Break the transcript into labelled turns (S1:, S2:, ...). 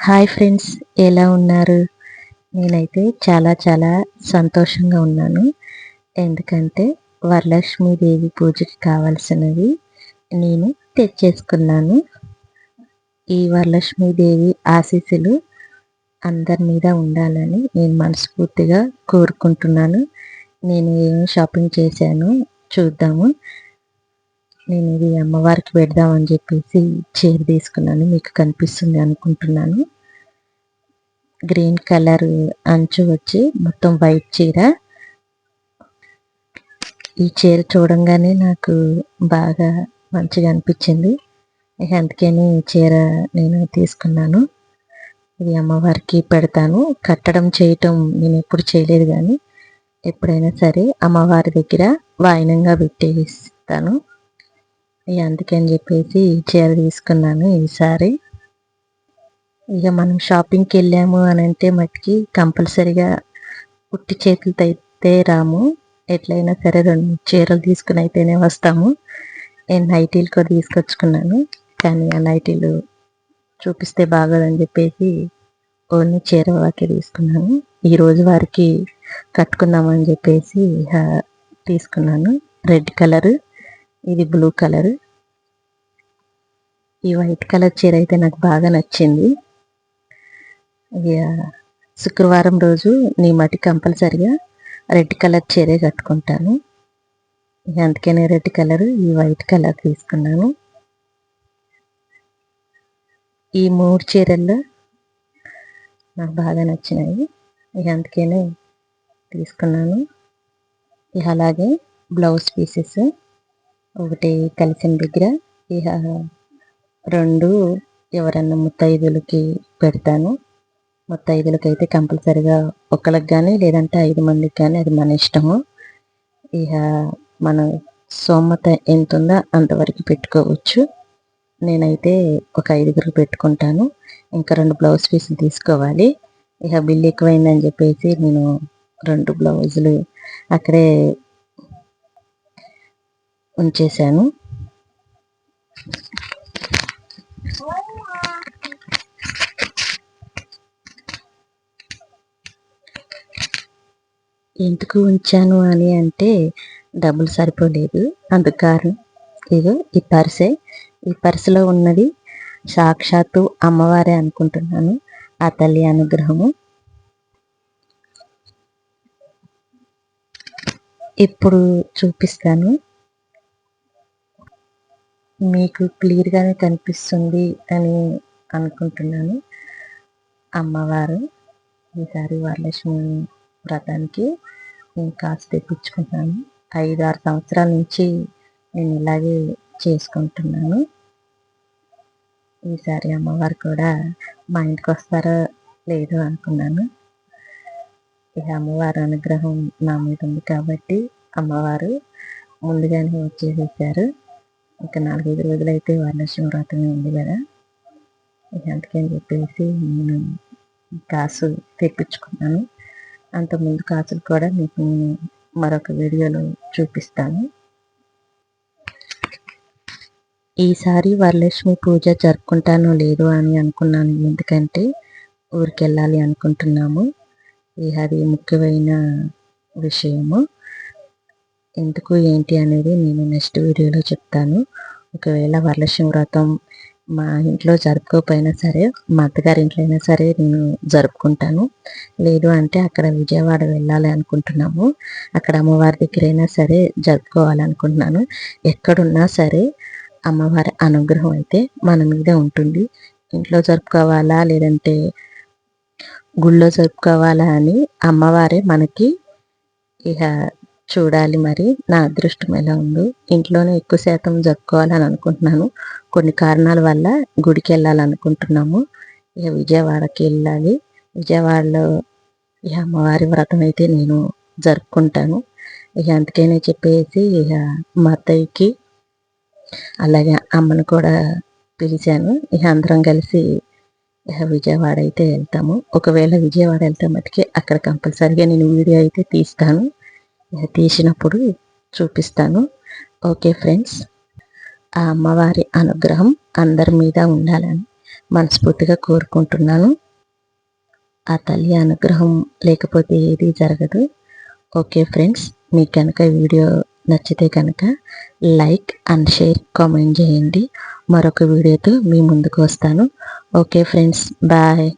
S1: Hi friends ఎలా ఉన్నారు? నేనైతే చాలా చాలా సంతోషంగా ఉన్నాను. ఎందుకంటే వరలక్ష్మీదేవి పూజకి కావాల్సినవి నేను తెచ్చేసుకున్నాను. ఈ వరలక్ష్మీదేవి ఆశీస్సులు అందరి మీద ఉండాలని నేను మనస్ఫూర్తిగా కోరుకుంటున్నాను. నేను ఏమి షాపింగ్ చేశాను చూద్దాము. నేను ఇది అమ్మవారికి పెడదామని చెప్పేసి చీర తీసుకున్నాను. మీకు కనిపిస్తుంది అనుకుంటున్నాను. గ్రీన్ కలర్ అంచు వచ్చి మొత్తం వైట్ చీర. ఈ చీర చూడంగానే నాకు బాగా మంచిగా అనిపించింది. ఇక అందుకని చీర నేను తీసుకున్నాను. ఇది అమ్మవారికి పెడతాను. కట్టడం చేయటం నేను ఎప్పుడు చేయలేదు కానీ ఎప్పుడైనా సరే అమ్మవారి దగ్గర వాయినంగా పెట్టేస్తాను. అందుకని చెప్పేసి చీర తీసుకున్నాను ఈసారి. ఇక మనం షాపింగ్కి వెళ్ళాము అని అంటే మట్టికి కంపల్సరిగా పుట్టి చేతులతో అయితే రాము. ఎట్లయినా సరే రెండు చీరలు తీసుకుని అయితేనే వస్తాము. నేను నైటీలు కూడా తీసుకొచ్చుకున్నాను. కానీ ఆ నైటీలు చూపిస్తే బాగోదని చెప్పేసి ఓన్లీ చీర వాకి తీసుకున్నాను. ఈరోజు వారికి కట్టుకుందామని చెప్పేసి తీసుకున్నాను. Red colour. ఇది బ్లూ కలర్. ఈ వైట్ కలర్ చీర అయితే నాకు బాగా నచ్చింది. శుక్రవారం రోజు నీ మటి కంపల్సరిగా రెడ్ కలర్ చీరే కట్టుకుంటాను. అందుకనే రెడ్ కలర్ ఈ వైట్ కలర్ తీసుకున్నాను. ఈ మూడు చీరల్లో నాకు బాగా నచ్చినాయి. అందుకనే తీసుకున్నాను. అలాగే బ్లౌజ్ పీసెస్ ఒకటి కలిసిన దగ్గర ఇక రెండు ఎవరన్నా ముత్తైదులకి పెడతాను. ముత్తైదులకి అయితే కంపల్సరిగా ఒకరికి కానీ లేదంటే ఐదు మందికి కానీ అది మన ఇష్టము. ఇక మన సోమత ఎంత ఉందో అంతవరకు పెట్టుకోవచ్చు. నేనైతే ఒక ఐదుగురికి పెట్టుకుంటాను. ఇంకా రెండు బ్లౌజ్ పీసులు తీసుకోవాలి. ఇక బిల్ ఎక్కువైందని చెప్పేసి నేను రెండు బ్లౌజులు అక్కడే ఉంచేశాను. ఎందుకు ఉంచాను అని అంటే డబ్బులు సరిపోలేదు. అందుకారు ఇదో ఈ పర్సే. ఈ పర్సులో ఉన్నది సాక్షాత్తు అమ్మవారే అనుకుంటున్నాను. ఆ తల్లి అనుగ్రహము. ఇప్పుడు చూపిస్తాను. మీకు క్లియర్గానే కనిపిస్తుంది అని అనుకుంటున్నాను. అమ్మవారు ఈసారి వరలక్ష్మి వ్రతానికి నేను కాసు తెప్పించుకుంటున్నాను. ఐదు ఆరు సంవత్సరాల నుంచి నేను ఇలాగే చేసుకుంటున్నాను. ఈసారి అమ్మవారు కూడా మా ఇంటికి వస్తారో లేదో అనుకున్నాను. ఇక అమ్మవారి అనుగ్రహం నా మీద ఉంది కాబట్టి అమ్మవారు ముందుగానే వచ్చేసేసారు. ఇంకా నాలుగైదు రోజులు అయితే వరలక్ష్మీవ్రతమే ఉంది కదా. ఇక అందుకని చెప్పేసి నేను కాసు తెప్పించుకున్నాను. అంతకుముందు ముందు కాసులు కూడా మీకు మరొక వీడియోలో చూపిస్తాను. ఈసారి వరలక్ష్మి పూజ జరుపుకుంటానో లేదో అని అనుకున్నాను. ఎందుకంటే ఊరికి వెళ్ళాలి అనుకుంటున్నాము. అది ముఖ్యమైన విషయము. ఎందుకు ఏంటి అనేది నేను నెక్స్ట్ వీడియోలో చెప్తాను. ఒకవేళ వరలక్ష్మి వ్రతం మా ఇంట్లో జరుపుకోకపోయినా సరే మా అత్తగారి ఇంట్లో అయినా సరే నేను జరుపుకుంటాను. లేదు అంటే అక్కడ విజయవాడ వెళ్ళాలి అనుకుంటున్నాము. అక్కడ అమ్మవారి దగ్గరైనా సరే జరుపుకోవాలనుకుంటున్నాను. ఎక్కడున్నా సరే అమ్మవారి అనుగ్రహం అయితే మన మీద ఉంటుంది. ఇంట్లో జరుపుకోవాలా లేదంటే గుళ్ళో జరుపుకోవాలా అని అమ్మవారే మనకి ఇక చూడాలి మరి. నా అదృష్టం ఎలా ఉందో. ఇంట్లోనే ఎక్కువ శాతం జరుపుకోవాలని అనుకుంటున్నాను. కొన్ని కారణాల వల్ల గుడికి వెళ్ళాలనుకుంటున్నాము. ఇక విజయవాడకి వెళ్ళాలి. విజయవాడలో ఇక అమ్మవారి వ్రతం అయితే నేను జరుపుకుంటాను. ఇక అందుకనే చెప్పేసి ఇక మా అత్తయ్యకి అలాగే అమ్మను కూడా పిలిచాను. ఇక అందరం కలిసి ఇక విజయవాడ అయితే వెళ్తాము. ఒకవేళ విజయవాడ వెళ్తే మటుకి అక్కడ కంపల్సరిగా నేను వీడియో అయితే తీస్తాను. తీసినప్పుడు చూపిస్తాను. ఓకే ఫ్రెండ్స్ ఆ అమ్మవారి అనుగ్రహం అందరి మీద ఉండాలని మనస్ఫూర్తిగా కోరుకుంటున్నాను. ఆ తల్లి అనుగ్రహం లేకపోతే ఏది జరగదు. ఓకే ఫ్రెండ్స్ మీకు కనుక వీడియో నచ్చితే కనుక లైక్ అండ్ షేర్ కామెంట్ చేయండి. మరొక వీడియోతో మీ ముందుకు వస్తాను. Okay friends bye.